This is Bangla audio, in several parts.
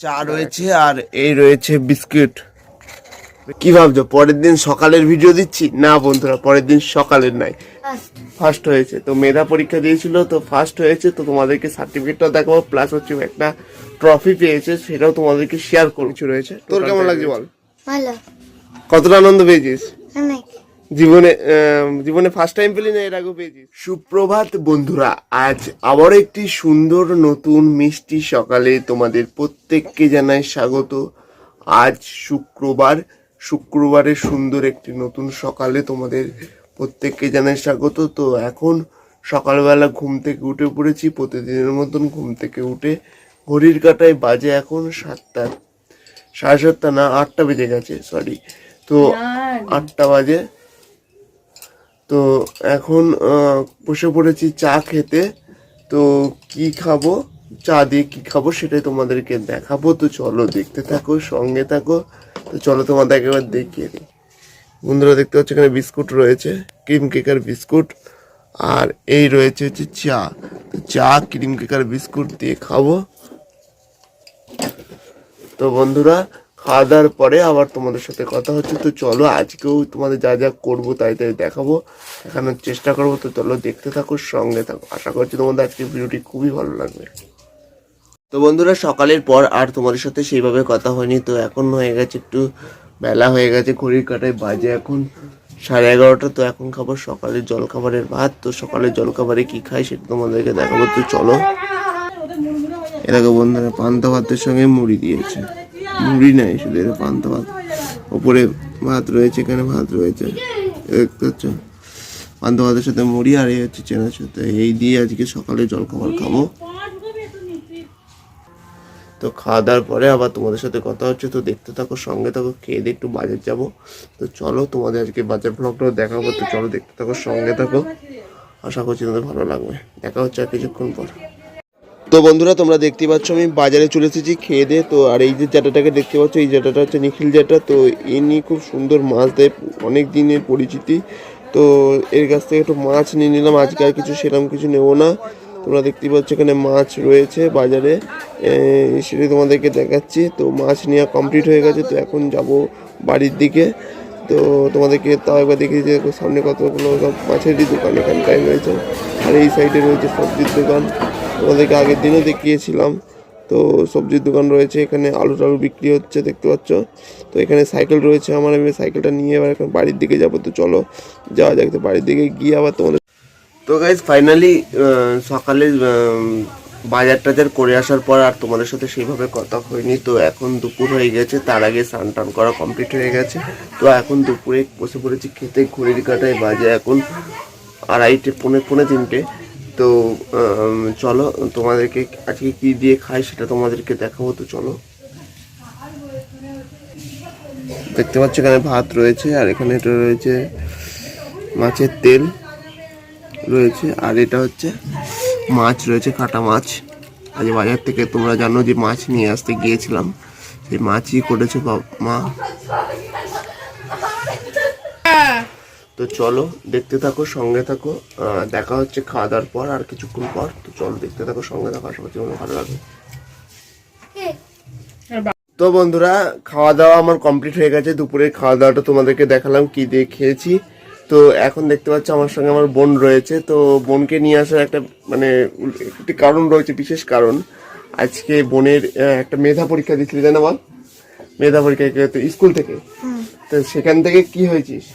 চা রয়েছে আর এই রয়েছে বিস্কিট। কি ভাবছ পরের দিন সকালের ভিডিও দিচ্ছি? না বন্ধুরা পরের দিন সকালের নাই। ফার্স্ট হয়েছে। তো মেধা পরীক্ষা দিয়েছিল তো ফার্স্ট হয়েছে তো তোমাদেরকে সার্টিফিকেটটা দেখাবো প্লাস হচ্ছে একটা ট্রফি পেয়েছে সেটাও তোমাদেরকে শেয়ার করছি রয়েছে। তোর কেমন লাগছে বল? ভালো। কতটা আনন্দ পেয়েছিস? জীবনে জীবনে ফার্স্ট টাইম পেলি না এর আগেও পেয়েছিস? সুপ্রভাত বন্ধুরা আজ আবার একটি সুন্দর নতুন মিষ্টি সকালে তোমাদের প্রত্যেককে জানাই স্বাগত। আজ শুক্রবার শুক্রবারের সুন্দর একটি নতুন সকালে তোমাদের প্রত্যেককে জানাই স্বাগত। তো এখন সকালবেলা ঘুম থেকে উঠে পড়েছি প্রতিদিনের মতন ঘুম থেকে উঠে ঘড়ির কাটায় বাজে এখন সাতটা সাড়ে সাতটা না আটটা বেজে গেছে সরি তো আটটা বাজে। তো এখন বসে পড়েছি চা খেতে। তো কি খাব? চা দিয়ে কি খাব সেটাই তোমাদেরকে দেখাবো। তো চলো দেখতে থাকো, সঙ্গে থাকো। তো চলো তোমাদেরকে এবার দেখিয়ে দিই। বন্ধুরা দেখতে পাচ্ছ এখানে বিস্কুট রয়েছে, ক্রিম কেকার বিস্কুট। আর এই রয়েছে হচ্ছে চা। তো চা, ক্রিম কেকার বিস্কুট দিয়ে খাব। তো বন্ধুরা খাওয়া দাওয়ার পরে আবার তোমাদের সাথে কথা হচ্ছে। তো চলো, আজকেও তোমাদের যা যা করব তাই তাই দেখাবো। দেখানোর চেষ্টা করব। তো চলো, দেখতে থাকো, সঙ্গে থাকো। আশা করছি তোমাদের আজকের ভিডিওটি খুবই ভালো লাগবে। তো বন্ধুরা, সকালের পর আর তোমাদের সাথে সেইভাবে কথা হয়নি। তো এখন হয়ে গেছে একটু বেলা হয়ে গেছে, ঘড়ির কাটায় বাজে এখন সাড়ে এগারোটা। তো এখন খাব সকালের জলখাবারের ভাত। তো সকালের জলখাবারে কি খাই সেটা তোমাদেরকে দেখাবো। তো চলো। এরকম বন্ধুরা, পান্তা ভাতের সঙ্গে মুড়ি দিয়েছে। মুড়ি নাই শুধু এটা পান্তা ভাত। ওপরে ভাত রয়েছে, এখানে ভাত রয়েছে। দেখতে পান্তা ভাতের সাথে মুড়ি আর এই হচ্ছে চেনার সাথে। এই দিয়ে আজকে সকালে জলখাবার খাব। তো খাওয়া দাওয়ার পরে আবার তোমাদের সাথে কথা হচ্ছে। তো দেখতে থাকো, সঙ্গে থাকো, খেয়ে দিয়ে একটু বাজার যাব। তো চলো, তোমাদের আজকে বাজার ব্লগটাও দেখাবো। তো চলো, দেখতে থাকো, সঙ্গে থাকো। আশা করছি তোমাদের ভালো লাগবে। দেখা হচ্ছে আর কিছুক্ষণ পর। তো বন্ধুরা তোমরা দেখতে পাচ্ছ আমি বাজারে চলে এসেছি খেয়ে দিয়ে। তো আর এই যে জাটাটাকে দেখতে পাচ্ছ এই জাটাটা হচ্ছে নিখিল জাটা তো ইনি খুব সুন্দর মাছ দেয় অনেক দিনের পরিচিতি। তো এর কাছ থেকে একটু মাছ নিয়ে নিলাম আজকে আর কিছু সেরকম কিছু নেব না। তোমরা দেখতে পাচ্ছ এখানে মাছ রয়েছে বাজারে। এ, সেটাই তোমাদেরকে দেখাচ্ছি। তো মাছ নেওয়া কমপ্লিট হয়ে গেছে তো এখন যাব বাড়ির দিকে। তো তোমাদেরকে তাও একবার দেখি যে সামনে কতগুলো মাছেরই দোকান এখানে টাইম রয়েছে। আর এই সাইডে রয়েছে সবজির দোকান। তোমাদেরকে আগের দিনও দেখিয়েছিলাম। তো সবজির দোকান রয়েছে, এখানে আলু টালু বিক্রি হচ্ছে, দেখতে পাচ্ছ। তো এখানে সাইকেল রয়েছে আমার, আমি সাইকেলটা নিয়ে এবার এখন বাড়ির দিকে যাব। তো চলো, যাওয়া যাক, তো বাড়ির দিকে গিয়ে আবার তোমাদের তো গাইজ ফাইনালি সকালে বাজার টাজার করে আসার পর আর তোমাদের সাথে সেইভাবে কথা হয়নি। তো এখন দুপুর হয়ে গেছে, তার আগে স্নান টান করা কমপ্লিট হয়ে গেছে। তো এখন দুপুরে বসে পড়েছি, খেতে, ঘড়ির কাটায় বাজে এখন আড়াইটে, পৌনে পৌনে তিনটে। তো চলো, তোমাদেরকে আজকে কি দিয়ে খাই সেটা তোমাদেরকে দেখাবো, তো চলো। দেখতে পাচ্ছ এখানে ভাত রয়েছে, আর এখানে এটা রয়েছে মাছের তেল রয়েছে, আর এটা হচ্ছে মাছ রয়েছে, কাটা মাছ। আজ বাজার থেকে তোমরা জানো যে মাছ নিয়ে আসতে গিয়েছিলাম, সেই মাছই করেছে মা। তো চলো দেখতে থাকো সঙ্গে থাকো। দেখা হচ্ছে খাওয়া দাওয়ার পর আর কিছুক্ষণ পর। তো চলো দেখতে থাকো সঙ্গে থাকো আশা করছি ভালো লাগবে। তো বন্ধুরা খাওয়া দাওয়া আমার কমপ্লিট হয়ে গেছে। দুপুরে খাওয়া দাওয়াটা তোমাদেরকে দেখালাম কি দিয়ে খেয়েছি। তো এখন দেখতে পাচ্ছ আমার সঙ্গে আমার বোন রয়েছে। তো বোনকে নিয়ে আসার একটা মানে একটি কারণ রয়েছে বিশেষ কারণ। আজকে বোনের একটা মেধা পরীক্ষা দিচ্ছিলি তাই না বল? মেধা পরীক্ষা স্কুল থেকে। তো সেখান থেকে কি হয়েছিস?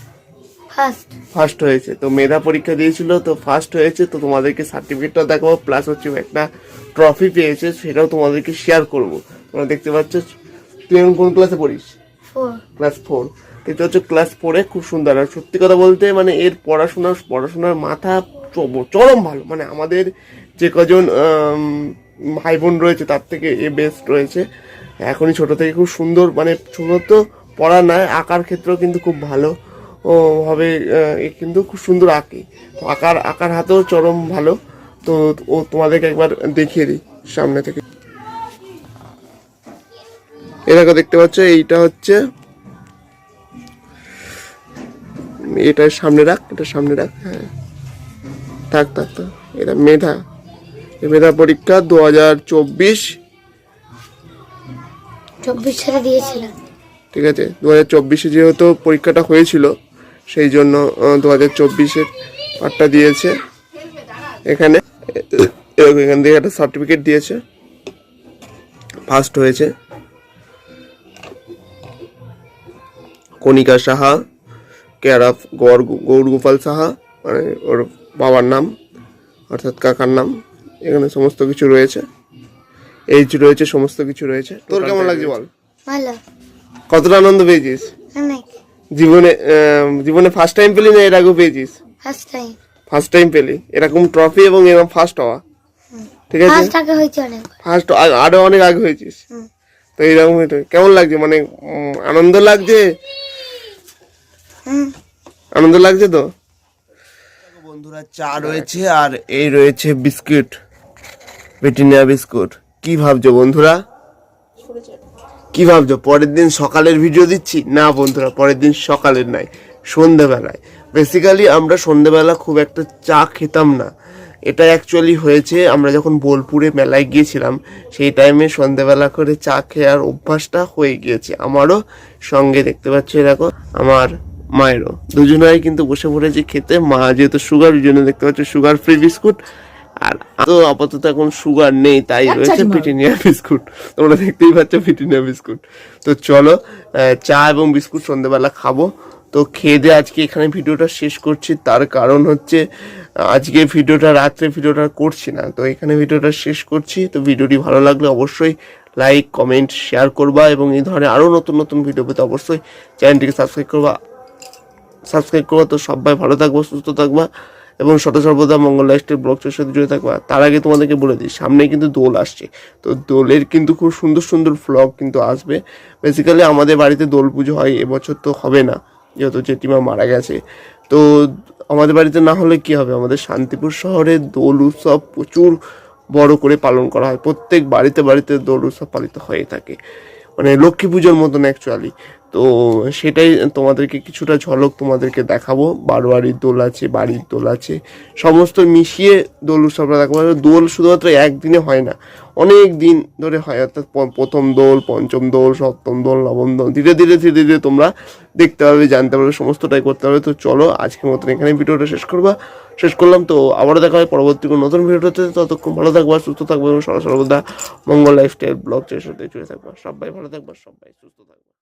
ফার্স্ট ফার্স্ট হয়েছে। তো মেধা পরীক্ষা দিয়েছিল তো ফার্স্ট হয়েছে তো তোমাদেরকে সার্টিফিকেটটা দেখাবো প্লাস হচ্ছে একটা ট্রফি পেয়েছে সেটাও তোমাদেরকে শেয়ার করব। তোমরা দেখতে পাচ্ছ তুই এখন কোন ক্লাসে পড়িস? ক্লাস ফোর দেখতে হচ্ছে ক্লাস ফোরে খুব সুন্দর। আর সত্যি কথা বলতে মানে এর পড়াশোনার পড়াশোনার মাথা চরম ভালো। মানে আমাদের যে কজন ভাই বোন রয়েছে তার থেকে এ বেস্ট রয়েছে। এখনই ছোট থেকে খুব সুন্দর মানে ছোট তো পড়া নয় আঁকার ক্ষেত্রেও কিন্তু খুব ভালো। ও ভাবে এ কিন্তু খুব সুন্দর আঁকে। তো আঁকার আঁকার হাতেও চরম ভালো। তো ও তোমাদেরকে একবার দেখিয়ে দিই সামনে থেকে। এটাকে দেখতে পাচ্ছ এইটা হচ্ছে এটা সামনে রাখ এটা সামনে রাখ হ্যাঁ। থাক থাক থাক এটা মেধা। মেধা পরীক্ষা দু হাজার চব্বিশ। চব্বিশ সালে দিয়েছিলাম। ঠিক আছে দু হাজার চব্বিশে যেহেতু পরীক্ষাটা হয়েছিল সেই জন্য দু হাজার চব্বিশের পার্টটা দিয়েছে। এখানে এখান থেকে একটা সার্টিফিকেট দিয়েছে। ফার্স্ট হয়েছে। কণিকা সাহা কেয়ার অফ গৌর গৌর গোপাল সাহা মানে ওর বাবার নাম অর্থাৎ কাকার নাম এখানে সমস্ত কিছু রয়েছে। এইচ রয়েছে সমস্ত কিছু রয়েছে। তোর কেমন লাগছে বল? ভালো। কতটা আনন্দ পেয়েছিস? অনেক। জীবনে জীবনে ফার্স্ট টাইম পেলি না এর আগেও পেয়েছিস? ফার্স্ট টাইম ফার্স্ট টাইম পেলি। এরকম ট্রফি এবং এরকম ফার্স্ট হওয়া। ঠিক আছে? ফার্স্ট আগে হয়েছে অনেক। ফার্স্ট আরও অনেক আগে হয়েছিস। তো এইরকম এটা কেমন লাগছে? মানে আনন্দ লাগছে? আনন্দ লাগছে তো? বন্ধুরা চা রয়েছে আর এই রয়েছে বিস্কুট। Britannia biscuit. কি ভাবছ বন্ধুরা? কি ভাবছ? পরের দিন সকালের ভিডিও দিচ্ছি? না বন্ধুরা, পরের দিন সকালের নাই, সন্ধেবেলায়। বেসিক্যালি আমরা সন্ধেবেলা খুব একটা চা খেতাম না। এটা অ্যাকচুয়ালি হয়েছে, আমরা যখন বোলপুরে মেলায় গিয়েছিলাম, সেই টাইমে সন্ধেবেলা করে চা খেয়ার অভ্যাসটা হয়ে গিয়েছে। আমারও সঙ্গে দেখতে পাচ্ছি দেখো, আমার মায়েরও। দুজনেই কিন্তু বসে পড়েছে খেতে। মা যেহেতু সুগার জন্য দেখতে পাচ্ছ সুগার ফ্রি বিস্কুট আর তো আপাতত এখন সুগার নেই তাই রয়েছে পিটিনিয়া বিস্কুট। তোমরা দেখতেই পাচ্ছ পিটিনিয়া বিস্কুট। তো চলো চা এবং বিস্কুট সন্ধ্যেবেলা খাব। তো খেয়ে দিয়ে আজকে এখানে ভিডিওটা শেষ করছি। তার কারণ হচ্ছে আজকে ভিডিওটা রাত্রে ভিডিওটা করছি না। তো এখানে ভিডিওটা শেষ করছি। তো ভিডিওটি ভালো লাগলে অবশ্যই লাইক কমেন্ট শেয়ার করবা এবং এই ধরনের আরও নতুন নতুন ভিডিও পেতে অবশ্যই চ্যানেলটিকে সাবস্ক্রাইব করবা। সাবস্ক্রাইব করবা। তো সবাই ভালো থাকব সুস্থ থাকবা। এবং সদা সর্বদা মঙ্গল লাইফস্টাইল ব্লগের সাথে জুড়ে থাকবা, তার আগে তোমাদেরকে বলে দিই সামনে কিন্তু দোল আসছে। তো দোলের কিন্তু খুব সুন্দর সুন্দর ব্লগ কিন্তু আসবে। বেসিক্যালি আমাদের বাড়িতে দোল পুজো হয়, এবছর তো হবে না, যেহেতু জেঠিমা মারা গেছে। তো আমাদের বাড়িতে না হলে কি হবে? আমাদের শান্তিপুর শহরে দোল উৎসব প্রচুর বড় করে পালন করা হয়। প্রত্যেক বাড়িতে বাড়িতে দোল উৎসব পালিত হয়ে থাকে। মানে লক্ষ্মী পুজোর মতন অ্যাকচুয়ালি তো সেটাই তোমাদেরকে কিছুটা ঝলক তোমাদেরকে দেখাবো। বারোয়ারির দোল আছে, বাড়ির দোল আছে, সমস্ত মিশিয়ে দোল উৎসবটা দেখাবো। দোল শুধুমাত্র একদিনে হয় না, অনেক দিন ধরে হয়। অর্থাৎ প্রথম দোল, পঞ্চম দোল, সপ্তম দোল, নবম দোল, ধীরে ধীরে ধীরে ধীরে তোমরা দেখতে পারবে, জানতে পারবে, সমস্তটাই করতে পারবে। তো চলো, আজকের মতন এখানে ভিডিওটা শেষ করবা। শেষ করলাম, তো আবারও দেখা হয় পরবর্তী কোনো নতুন ভিডিওতে ততক্ষণ ভালো থাকবা, সুস্থ থাকবে এবং সর্বদা মঙ্গল লাইফস্টাইল ব্লগ সাথে চলে থাকবা। সবাই ভালো থাকবা, সবাই সুস্থ থাকবা।